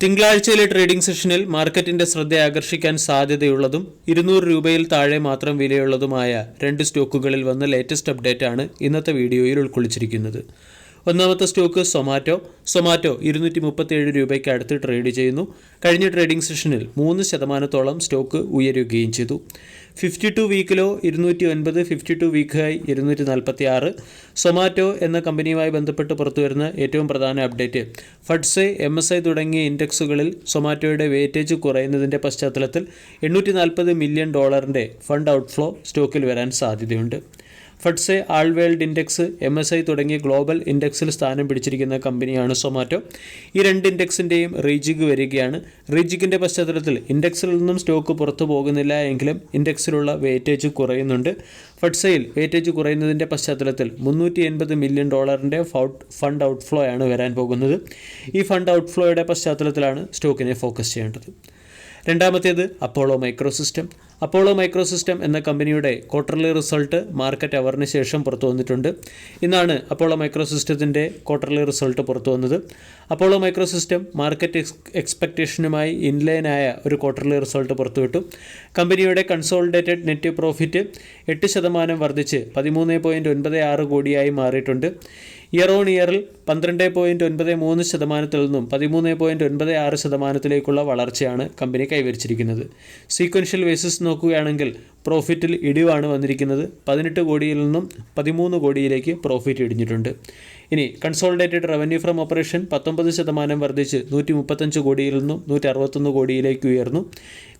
തിങ്കളാഴ്ചയിലെ trading സെഷനിൽ മാർക്കറ്റിന്റെ ശ്രദ്ധ ആകർഷിക്കാൻ സാധ്യതയുള്ളതും ഇരുന്നൂറ് രൂപയിൽ താഴെ മാത്രം വിലയുള്ളതുമായ രണ്ട് സ്റ്റോക്കുകളിൽ വന്ന ലേറ്റസ്റ്റ് അപ്ഡേറ്റ് ആണ് ഇന്നത്തെ വീഡിയോയിൽ ഉൾക്കൊള്ളിച്ചിരിക്കുന്നത്. ഒന്നാമത്തെ സ്റ്റോക്ക് സൊമാറ്റോ. സൊമാറ്റോ ഇരുന്നൂറ്റി മുപ്പത്തിയേഴ് രൂപയ്ക്ക് അടുത്ത് ട്രേഡ് ചെയ്യുന്നു. കഴിഞ്ഞ ട്രേഡിംഗ് സെഷനിൽ മൂന്ന് ശതമാനത്തോളം സ്റ്റോക്ക് ഉയരുകയും ചെയ്തു. ഫിഫ്റ്റി ടു വീക്കിലോ ഇരുന്നൂറ്റി ഒൻപത് ഫിഫ്റ്റി ടു വീക്കായി ഇരുന്നൂറ്റി നാൽപ്പത്തി ആറ് സൊമാറ്റോ എന്ന കമ്പനിയുമായി ബന്ധപ്പെട്ട് പുറത്തുവരുന്ന ഏറ്റവും പ്രധാന update FTSE M S I തുടങ്ങിയ ഇൻഡെക്സുകളിൽ സൊമാറ്റോയുടെ വെയിറ്റേജ് കുറയുന്നതിന്റെ പശ്ചാത്തലത്തിൽ എണ്ണൂറ്റി നാൽപ്പത് മില്യൺ ഡോളറിന്റെ ഫണ്ട് ഔട്ട്ഫ്ലോ സ്റ്റോക്കിൽ വരാൻ സാധ്യതയുണ്ട്. FTSE all world index M S I തുടങ്ങിയ ഗ്ലോബൽ ഇൻഡെക്സിൽ സ്ഥാനം പിടിച്ചിരിക്കുന്ന കമ്പനിയാണ് സൊമാറ്റോ. ഈ രണ്ട് ഇൻഡെക്സിന്റെയും റീജിഗ് വരികയാണ്. റീജിഗിന്റെ പശ്ചാത്തലത്തിൽ ഇൻഡെക്സിൽ നിന്നും സ്റ്റോക്ക് പുറത്തു പോകുന്നില്ല എങ്കിലും ഇൻഡെക്സിലുള്ള വെയിറ്റേജ് കുറയുന്നുണ്ട്. ഫഡ്സയിൽ വെയിറ്റേജ് കുറയുന്നതിന്റെ പശ്ചാത്തലത്തിൽ മുന്നൂറ്റി എൺപത് മില്യൺ ഡോളറിന്റെ ഫണ്ട് ഔട്ട്ഫ്ലോ ആണ് വരാൻ പോകുന്നത്. ഈ ഫണ്ട് ഔട്ട്ഫ്ലോയുടെ പശ്ചാത്തലത്തിലാണ് സ്റ്റോക്കിനെ ഫോക്കസ് ചെയ്യേണ്ടത്. രണ്ടാമത്തേത് അപ്പോളോ മൈക്രോസിസ്റ്റം. അപ്പോളോ മൈക്രോസിസ്റ്റം എന്ന കമ്പനിയുടെ ക്വാർട്ടർലി റിസൾട്ട് മാർക്കറ്റ് അവറിന് ശേഷം പുറത്തു വന്നിട്ടുണ്ട് ഇന്നാണ് അപ്പോളോ മൈക്രോസിസ്റ്റത്തിന്റെ ക്വാർട്ടർലി റിസൾട്ട് പുറത്തു വന്നത് അപ്പോളോ മൈക്രോസിസ്റ്റം മാർക്കറ്റ് എക്സ്പെക്റ്റേഷനുമായി ഇൻലൈനായ ഒരു ക്വാർട്ടർലി റിസൾട്ട് പുറത്തുവിട്ടു. കമ്പനിയുടെ കൺസോളിഡേറ്റഡ് നെറ്റ് പ്രോഫിറ്റ് എട്ട് ശതമാനം വർദ്ധിച്ച് പതിമൂന്ന് പോയിന്റ് ഒൻപത് ആറ് കോടിയായി മാറിയിട്ടുണ്ട്. ഇയർ ഓൺ ഇയറിൽ പന്ത്രണ്ട് പോയിന്റ് ഒൻപത് മൂന്ന് ശതമാനത്തിൽ നിന്നും പതിമൂന്ന് പോയിന്റ് ഒൻപത് ആറ് ശതമാനത്തിലേക്കുള്ള വളർച്ചയാണ് കമ്പനി കൈവരിച്ചിരിക്കുന്നത്. സീക്വൻഷ്യൽ ബേസിസ് നോക്കുകയാണെങ്കിൽ പ്രോഫിറ്റിൽ ഇടിവാണ് വന്നിരിക്കുന്നത്. പതിനെട്ട് കോടിയിൽ നിന്നും പതിമൂന്ന് കോടിയിലേക്ക് പ്രോഫിറ്റ് ഇടിഞ്ഞിട്ടുണ്ട്. ഇനി കൺസോളിഡേറ്റഡ് റവന്യൂ ഫ്രം ഓപ്പറേഷൻ പത്തൊമ്പത് ശതമാനം വർദ്ധിച്ച് നൂറ്റി മുപ്പത്തഞ്ച് കോടിയിൽ നിന്നും നൂറ്റി അറുപത്തൊന്ന് കോടിയിലേക്ക് ഉയർന്നു.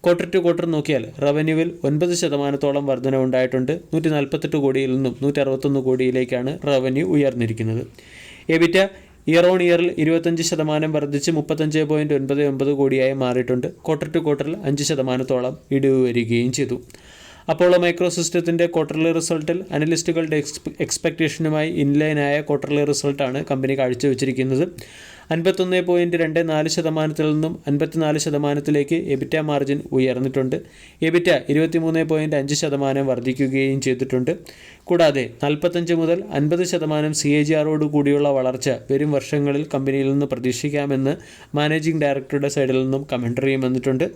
ക്വാർട്ടർ ടു ക്വാർട്ടർ നോക്കിയാൽ റവന്യൂവിൽ ഒൻപത് ശതമാനത്തോളം വർധന ഉണ്ടായിട്ടുണ്ട്. നൂറ്റി നാൽപ്പത്തെട്ട് കോടിയിൽ നിന്നും നൂറ്റി അറുപത്തൊന്ന് കോടിയിലേക്കാണ് റവന്യൂ ഉയർന്നിരിക്കുന്നത്. എബിറ്റ ഇയർ ഓൺ ഇയറിൽ ഇരുപത്തഞ്ച് ശതമാനം വർദ്ധിച്ച് മുപ്പത്തഞ്ച് പോയിന്റ് ഒൻപത് ഒമ്പത് കോടിയായി മാറിയിട്ടുണ്ട്. ക്വാർട്ടർ ടു ക്വാർട്ടറിൽ അഞ്ച് ശതമാനത്തോളം ഇടിവ് വരികയും ചെയ്തു. അപ്പോളോ മൈക്രോ സിസ്റ്റത്തിന്റെ ക്വാർട്ടർലി റിസൾട്ടിൽ അനലിസ്റ്റുകളുടെ എക്സ്പെക്ടേഷനുമായി ഇൻലൈനായ ക്വാർട്ടർലി റിസൾട്ടാണ് കമ്പനി കാഴ്ചവെച്ചിരിക്കുന്നത്. അൻപത്തൊന്ന് പോയിന്റ് രണ്ട് നാല് ശതമാനത്തിൽ നിന്നും അൻപത്തിനാല് ശതമാനത്തിലേക്ക് എബിറ്റ മാർജിൻ ഉയർന്നിട്ടുണ്ട്. എബിറ്റ ഇരുപത്തിമൂന്ന് പോയിന്റ് അഞ്ച് ശതമാനം വർദ്ധിക്കുകയും ചെയ്തിട്ടുണ്ട്. കൂടാതെ നാൽപ്പത്തഞ്ച് മുതൽ അൻപത് ശതമാനം സി എ ജി ആറോട് കൂടിയുള്ള വളർച്ച വരും വർഷങ്ങളിൽ കമ്പനിയിൽ നിന്ന് പ്രതീക്ഷിക്കാമെന്ന് മാനേജിംഗ് ഡയറക്ടറുടെ സൈഡിൽ നിന്നും കമൻട്രിയും വന്നിട്ടുണ്ട്.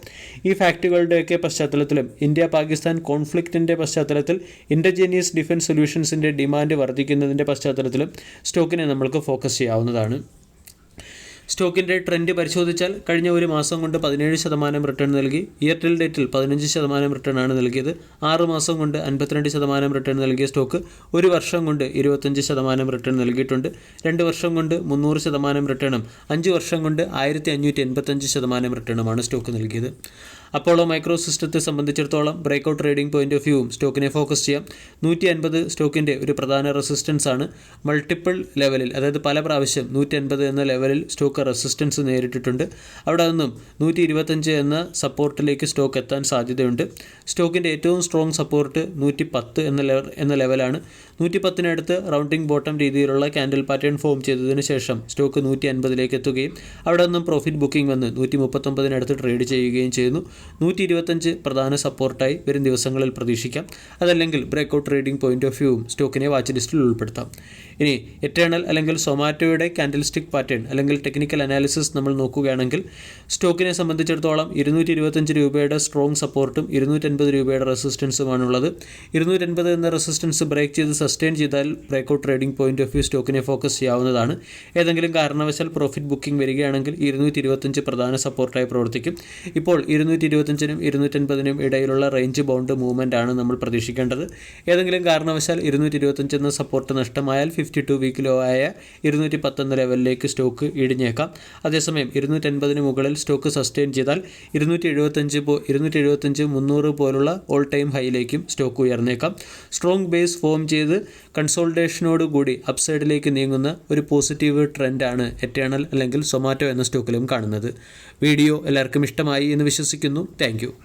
ഈ ഫാക്ടുകളുടെയൊക്കെ പശ്ചാത്തലത്തിലും ഇന്ത്യ പാകിസ്ഥാൻ കോൺഫ്ലിക്റ്റിന്റെ പശ്ചാത്തലത്തിൽ ഇന്റർജീനിയസ് ഡിഫൻസ് സൊല്യൂഷൻസിന്റെ ഡിമാൻഡ് വർദ്ധിക്കുന്നതിന്റെ പശ്ചാത്തലത്തിലും സ്റ്റോക്കിനെ നമ്മൾക്ക് ഫോക്കസ് ചെയ്യാവുന്നതാണ്. സ്റ്റോക്കിന്റെ ട്രെൻഡ് പരിശോധിച്ചാൽ കഴിഞ്ഞ ഒരു മാസം കൊണ്ട് പതിനേഴ് ശതമാനം റിട്ടേൺ നൽകി. ഇയർ ടിൽ ഡേറ്റിൽ പതിനഞ്ച് ശതമാനം റിട്ടേൺ ആണ് നൽകിയത്. ആറ് മാസം കൊണ്ട് അൻപത്തിരണ്ട് ശതമാനം റിട്ടേൺ നൽകിയ സ്റ്റോക്ക് ഒരു വർഷം കൊണ്ട് ഇരുപത്തഞ്ച് ശതമാനം റിട്ടേൺ നൽകിയിട്ടുണ്ട്. രണ്ട് വർഷം കൊണ്ട് മുന്നൂറ് ശതമാനം റിട്ടേണും അഞ്ച് വർഷം കൊണ്ട് ആയിരത്തി അഞ്ഞൂറ്റി എൺപത്തഞ്ച് ശതമാനം റിട്ടേണുമാണ് സ്റ്റോക്ക് നൽകിയത്. അപ്പോളോ മൈക്രോ സിസ്റ്റത്തെ സംബന്ധിച്ചിടത്തോളം ബ്രേക്കൗട്ട് ട്രേഡിംഗ് പോയിന്റ് ഓഫ് വ്യൂവും സ്റ്റോക്കിനെ ഫോക്കസ് ചെയ്യാം. നൂറ്റി അൻപത് സ്റ്റോക്കിന്റെ ഒരു പ്രധാന റെസിസ്റ്റൻസ് ആണ് മൾട്ടിപ്പിൾ ലെവലിൽ അതായത് പല പ്രാവശ്യം നൂറ്റി അൻപത് എന്ന ലെവലിൽ സ്റ്റോക്ക് റെസിസ്റ്റൻസ് നേരിട്ടിട്ടുണ്ട്. അവിടെ നിന്നും നൂറ്റി ഇരുപത്തഞ്ച് എന്ന സപ്പോർട്ടിലേക്ക് സ്റ്റോക്ക് എത്താൻ സാധ്യതയുണ്ട്. സ്റ്റോക്കിന്റെ ഏറ്റവും സ്ട്രോങ് സപ്പോർട്ട് നൂറ്റി പത്ത് എന്ന ലെവൽ എന്ന ലെവലാണ്. നൂറ്റി പത്തിനടുത്ത് റൗണ്ടിംഗ് ബോട്ടം രീതിയിലുള്ള ക്യാൻഡിൽ പാറ്റേൺ ഫോം ചെയ്തതിന് ശേഷം സ്റ്റോക്ക് നൂറ്റി അൻപതിലേക്ക് എത്തുകയും അവിടെ നിന്നും പ്രോഫിറ്റ് ബുക്കിംഗ് വന്ന് നൂറ്റി മുപ്പത്തൊമ്പതിനടുത്ത് ട്രേഡ് ചെയ്യുകയും ചെയ്യുന്നു. നൂറ്റി ഇരുപത്തഞ്ച് പ്രധാന സപ്പോർട്ടായി വരും ദിവസങ്ങളിൽ പ്രതീക്ഷിക്കാം. അതല്ലെങ്കിൽ ബ്രേക്കൗട്ട് ട്രേഡിംഗ് പോയിന്റ് ഓഫ് വ്യൂവും സ്റ്റോക്കിനെ വാച്ച് ലിസ്റ്റിൽ ഉൾപ്പെടുത്താം. ഇനി എറ്റേണൽ അല്ലെങ്കിൽ സൊമാറ്റോയുടെ കാൻഡലിസ്റ്റിക് പാറ്റേൺ അല്ലെങ്കിൽ ടെക്നിക്കൽ അനാലിസിസ് നമ്മൾ നോക്കുകയാണെങ്കിൽ സ്റ്റോക്കിനെ സംബന്ധിച്ചിടത്തോളം ഇരുന്നൂറ്റി ഇരുപത്തഞ്ച് രൂപയുടെ സ്ട്രോങ് സപ്പോർട്ടും ഇരുന്നൂറ്റൻപത് രൂപയുടെ റെസിസ്റ്റൻസുമാണുള്ളത് ഇരുന്നൂറ്റൻപത് എന്ന റെസിസ്റ്റൻസ് ബ്രേക്ക് ചെയ്ത് സസ്റ്റെയിൻ ചെയ്താൽ breakout trading point of view സ്റ്റോക്കിനെ focus ചെയ്യാവുന്നതാണ്. ഏതെങ്കിലും കാരണവശാൽ പ്രോഫിറ്റ് ബുക്കിംഗ് വരികയാണെങ്കിൽ ഇരുന്നൂറ്റി ഇരുപത്തഞ്ച് പ്രധാന സപ്പോർട്ടായി പ്രവർത്തിക്കും. ഇപ്പോൾ ഇരുന്നൂറ്റി ഇരുപത്തഞ്ചിനും ഇരുന്നൂറ്റൻപതിനും ഇടയിലുള്ള റേഞ്ച് ബൗണ്ട് മൂവ്മെന്റ് ആണ് നമ്മൾ പ്രതീക്ഷിക്കേണ്ടത്. ഏതെങ്കിലും കാരണവശാൽ ഇരുന്നൂറ്റി ഇരുപത്തഞ്ച് എന്ന സപ്പോർട്ട് നഷ്ടമായാൽ ഫിഫ്റ്റി ടു വീക്കിലോ ആയ ഇരുന്നൂറ്റി പത്തൊന്ന് ലെവലിലേക്ക് സ്റ്റോക്ക് ഇടിഞ്ഞേക്കാം. അതേസമയം ഇരുന്നൂറ്റൻപതിന് മുകളിൽ സ്റ്റോക്ക് സസ്റ്റെയിൻ ചെയ്താൽ ഇരുന്നൂറ്റി എഴുപത്തഞ്ച് പോ ഇരുന്നൂറ്റി എഴുപത്തഞ്ച് മുന്നൂറ് പോലുള്ള ഓൾ ടൈം ഹൈയിലേക്കും സ്റ്റോക്ക് ഉയർന്നേക്കാം. സ്ട്രോങ് ബേസ് ഫോം ചെയ്ത് കൺസോൾട്ടേഷനോട് കൂടി അപ്സൈഡിലേക്ക് നീങ്ങുന്ന ഒരു പോസിറ്റീവ് ട്രെൻഡാണ് എറ്റേണൽ അല്ലെങ്കിൽ സൊമാറ്റോ എന്ന സ്റ്റോക്കിലും കാണുന്നത്. വീഡിയോ എല്ലാവർക്കും ഇഷ്ടമായി എന്ന് വിശ്വസിക്കുന്നു. thank you.